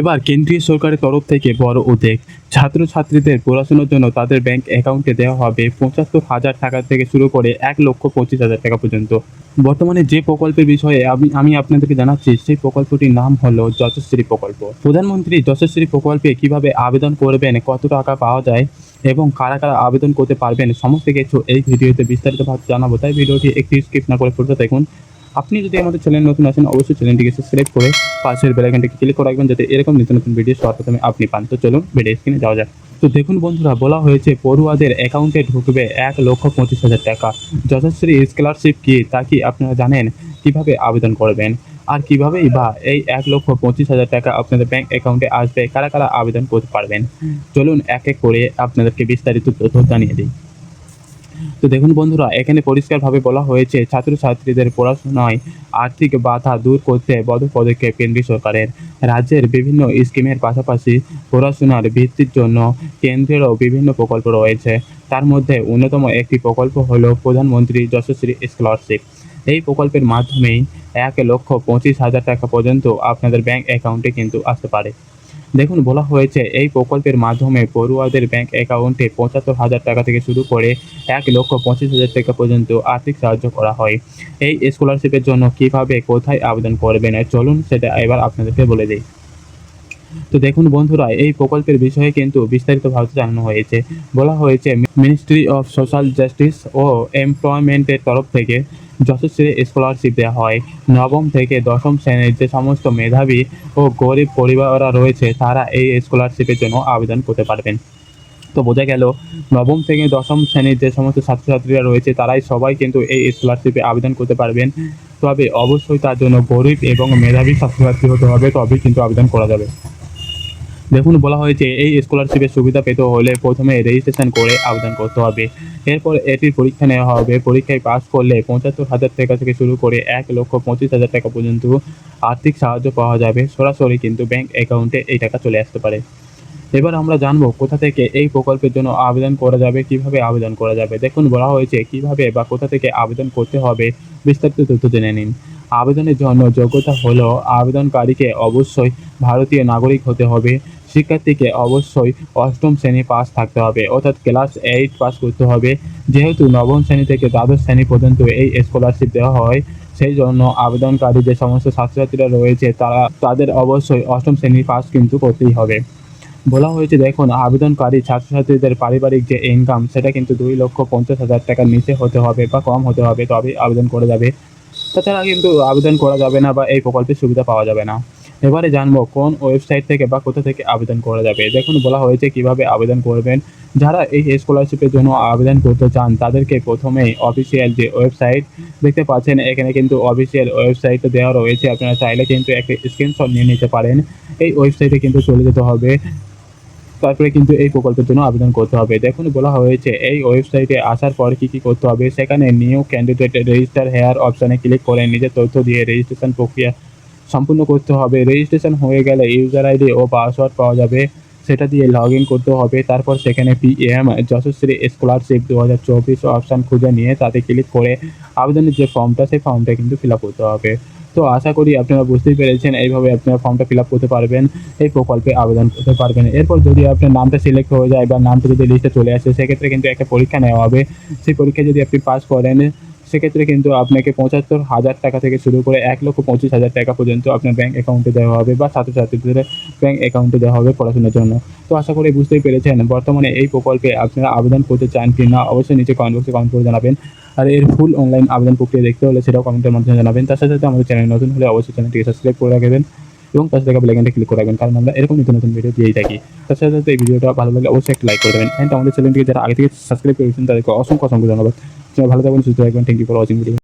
এবার কেন্দ্রীয় সরকারের তরফ থেকে বড় উদ্যোগ ছাত্রছাত্রীদের পড়াশোনার জন্য তাদের ব্যাংক অ্যাকাউন্টে দেওয়া হবে পঁচাত্তর হাজার টাকা থেকে শুরু করে এক লক্ষ পঁচিশ হাজার টাকা পর্যন্ত। বর্তমানে যে প্রকল্পের বিষয়ে আমি আমি আপনাদেরকে জানাচ্ছি, সেই প্রকল্পটির নাম হলো যশস্বী প্রকল্প। প্রধানমন্ত্রী যশস্বী প্রকল্পে কীভাবে আবেদন করবেন, কত টাকা পাওয়া যায় এবং কারা কারা আবেদন করতে পারবেন, সমস্ত কিছু এই ভিডিওতে বিস্তারিতভাবে জানাব। তাই ভিডিওটি একটি স্কিপ না করে পুরোটা দেখুন। আপনি যদি আমাদের চ্যানেল নতুন আছেন, অবশ্যই চ্যানেলটিকে সাবস্ক্রাইব করে পাশের বেলাইকনটিকে ক্লিক করে রাখবেন যাতে এরকম নিত্য নতুন ভিডিও সবার প্রথমে আপনি পান। তো চলুন ভিডিও স্ক্রিনে যাওয়া যাক। তো দেখুন বন্ধুরা, বলা হয়েছে পড়ুয়াদের অ্যাকাউন্টে ঢুকবে এক লক্ষ পঁচিশ হাজার টাকা। যশস্বী স্কলারশিপ কী তা কি আপনারা জানেন? কীভাবে আবেদন করবেন? আর কিভাবেই বা এই এক লক্ষ পঁচিশ হাজার টাকা আপনাদের ব্যাংক অ্যাকাউন্টে আসবে? কারা কারা আবেদন করতে পারবেন? চলুন এক এক করে আপনাদেরকে বিস্তারিত তথ্য জানিয়ে দিই। তো দেখুন বন্ধুরা, এখানে পরিষ্কারভাবে বলা হয়েছে, ছাত্রছাত্রীদের পড়াশোনায় আর্থিক বাধা দূর করতে বড় পদক্ষেপ কেন্দ্রীয় সরকারের। রাজ্যের বিভিন্ন স্কিমের পাশাপাশি পড়াশোনার ভিত্তির জন্য কেন্দ্রেরও বিভিন্ন প্রকল্প রয়েছে। তার মধ্যে অন্যতম একটি প্রকল্প হলো প্রধানমন্ত্রী যশস্বী স্কলারশিপ। এই প্রকল্পের মাধ্যমেই এক লক্ষ পঁচিশ হাজার টাকা পর্যন্ত আপনাদের ব্যাংক অ্যাকাউন্টে কিন্তু আসতে পারে। দেখুন, বলা হয়েছে এই প্রকল্পের মাধ্যমে পড়ুয়াদের ব্যাংক অ্যাকাউন্টে পঁচাত্তর হাজার টাকা থেকে শুরু করে এক লক্ষ পঁচিশ হাজার টাকা পর্যন্ত আর্থিক সাহায্য করা হয়। এই স্কলারশিপের জন্য কীভাবে, কোথায় আবেদন করবেন? চলুন, সেটা এবার আপনাদেরকে বলে দিই। তো দেখুন বন্ধুরা, এই প্রকল্পের বিষয়ে কিন্তু বিস্তারিতভাবে জানানো হয়েছে। বলা হয়েছে মিনিস্ট্রি অফ সোশ্যাল জাস্টিস ও এমপ্লয়মেন্টের তরফ থেকে যশস্বী স্কলারশিপ দেওয়া হয়। নবম থেকে দশম শ্রেণির যে সমস্ত মেধাবী ও গরিব পরিবাররা রয়েছে, তারা এই স্কলারশিপের জন্য আবেদন করতে পারবেন। তো বোঝা গেল, নবম থেকে দশম শ্রেণির যে সমস্ত ছাত্রছাত্রীরা রয়েছে, তারাই সবাই কিন্তু এই স্কলারশিপে আবেদন করতে পারবেন। তবে অবশ্যই তার জন্য গরিব এবং মেধাবী ছাত্রছাত্রী হতে হবে, তবেই কিন্তু আবেদন করা যাবে। দেখুন, বলা হয়েছে এই স্কলারশিপের সুবিধা পেতে হলে প্রথমে রেজিস্ট্রেশন করে আবেদন করতে হবে। এরপর এটির পরীক্ষা নেওয়া হবে। পরীক্ষায় পাস করলে পঁচাত্তর হাজার টাকা থেকে শুরু করে এক লক্ষ পঁচিশ হাজার টাকা পর্যন্ত আর্থিক সাহায্য পাওয়া যাবে। সরাসরি কিন্তু ব্যাংক অ্যাকাউন্টে এই টাকা চলে আসতে পারে। এবার আমরা জানব কোথা থেকে এই প্রকল্পের জন্য আবেদন করা যাবে, কীভাবে আবেদন করা যাবে? দেখুন, বলা হয়েছে কীভাবে বা কোথা থেকে আবেদন করতে হবে বিস্তারিত তথ্য জেনে নিন। আবেদনের জন্য যোগ্যতা হলো আবেদনকারীকে অবশ্যই ভারতীয় নাগরিক হতে হবে। শিক্ষার্থীকে অবশ্যই অষ্টম শ্রেণি পাস থাকতে হবে। অর্থাৎ ক্লাস এইট পাস করতে হবে। যেহেতু নবম শ্রেণি থেকে দ্বাদশ শ্রেণি পর্যন্ত এই স্কলারশিপ দেওয়া হয়, সেই জন্য আবেদনকারী যে সমস্ত ছাত্রছাত্রীরা রয়েছে, তারা, তাদের অবশ্যই অষ্টম শ্রেণি পাস কিন্তু করতেই হবে। বলা হয়েছে, দেখুন, আবেদনকারী ছাত্রছাত্রীদের পারিবারিক যে ইনকাম সেটা কিন্তু দুই লক্ষ পঞ্চাশ হাজার টাকার নিচে হতে হবে বা কম হতে হবে তবে আবেদন করা যাবে। তাছাড়া কিন্তু আবেদন করা যাবে না বা এই প্রকল্পের সুবিধা পাওয়া যাবে না। এবারে জানব কোন ওয়েবসাইট থেকে বা কোথা থেকে আবেদন করা যাবে। দেখুন, বলা হয়েছে কীভাবে আবেদন করবেন। যারা এই স্কলারশিপের জন্য আবেদন করতে চান, তাদেরকে প্রথমেই অফিসিয়াল যে ওয়েবসাইট দেখতে পাচ্ছেন, এখানে কিন্তু অফিসিয়াল ওয়েবসাইট দেওয়া রয়েছে। আপনারা চাইলে কিন্তু একটা স্ক্রিনশট নিয়ে নিতে পারেন। এই ওয়েবসাইটে কিন্তু চলে যেতে হবে। তারপরে কিন্তু এই প্রকল্পের জন্য আবেদন করতে হবে। দেখুন, বলা হয়েছে এই ওয়েবসাইটে আসার পর কি কি করতে হবে? সেখানে নিউ ক্যান্ডিডেট রেজিস্টার হেয়ার অপশানে ক্লিক করে নিজের তথ্য দিয়ে রেজিস্ট্রেশন প্রক্রিয়া সম্পূর্ণ করতে হবে। রেজিস্ট্রেশন হয়ে গেলে ইউজার আইডি ও পাসওয়ার্ড পাওয়া যাবে। সেটা দিয়ে লগ ইন করতে হবে। তারপর সেখানে পিএম যশস্বী স্কলারশিপ দু হাজার চব্বিশ অপশান খুঁজে নিয়ে তাতে ক্লিক করে আবেদনের যে ফর্মটা সেই ফর্মটা কিন্তু ফিল আপ করতে হবে। তো আশা করি আপনারা বুঝতেই পেরেছেন, এইভাবে আপনারা ফর্মটা ফিল আপ করতে পারবেন, এই প্রকল্পে আবেদন করতে পারবেন। এরপর যদি আপনার নামটা সিলেক্ট হয়ে যায় বা নামটা যদি লিস্টে চলে আসে, সেক্ষেত্রে কিন্তু একটা পরীক্ষা নেওয়া হবে। সেই পরীক্ষায় যদি আপনি পাস করেন সেক্ষেত্রে কিন্তু আপনাকে পঁচাত্তর হাজার টাকা থেকে শুরু করে এক লক্ষ পঁচিশ হাজার টাকা পর্যন্ত আপনার ব্যাংক অ্যাকাউন্টে দেওয়া হবে বা ছাত্রছাত্রীদের ব্যাংক অ্যাকাউন্টে দেওয়া হবে পড়াশোনার জন্য। তো আশা করি বুঝতেই পেরেছেন, বর্তমানে এই প্রকল্পে আপনারা আবেদন করতে চান কি না, অবশ্যই নিচে কমেন্ট বক্সে কমেন্ট করে জানাবেন। আর এর ফুল অনলাইন আবেদন প্রক্রিয়া দেখতে হলে সেটাও কমেন্টের মাধ্যমে জানাবেন। তার সাথে সাথে আমাদের চ্যানেল নতুন হলে অবশ্যই চ্যানেলটিকে সাবস্ক্রাইব করে রাখবেন এবং তার সাথে বেলাইকনটা ক্লিক করে রাখবেন, কারণ আমরা এরকম নতুন নতুন ভিডিও দিয়েই থাকি। তার সাথে সাথে এই ভিডিওটা ভালো লাগলে অবশ্যই একটা লাইক করে দেবেন। অ্যান্ড আমাদের চ্যানেলটিকে যারা আগে থেকে সাবস্ক্রাইব করেছেন, তাদেরকে অসংখ্য অসংখ্য ধন্যবাদ। সবাই ভালো থাকবেন সুস্থ থাকবেন thank you for watching video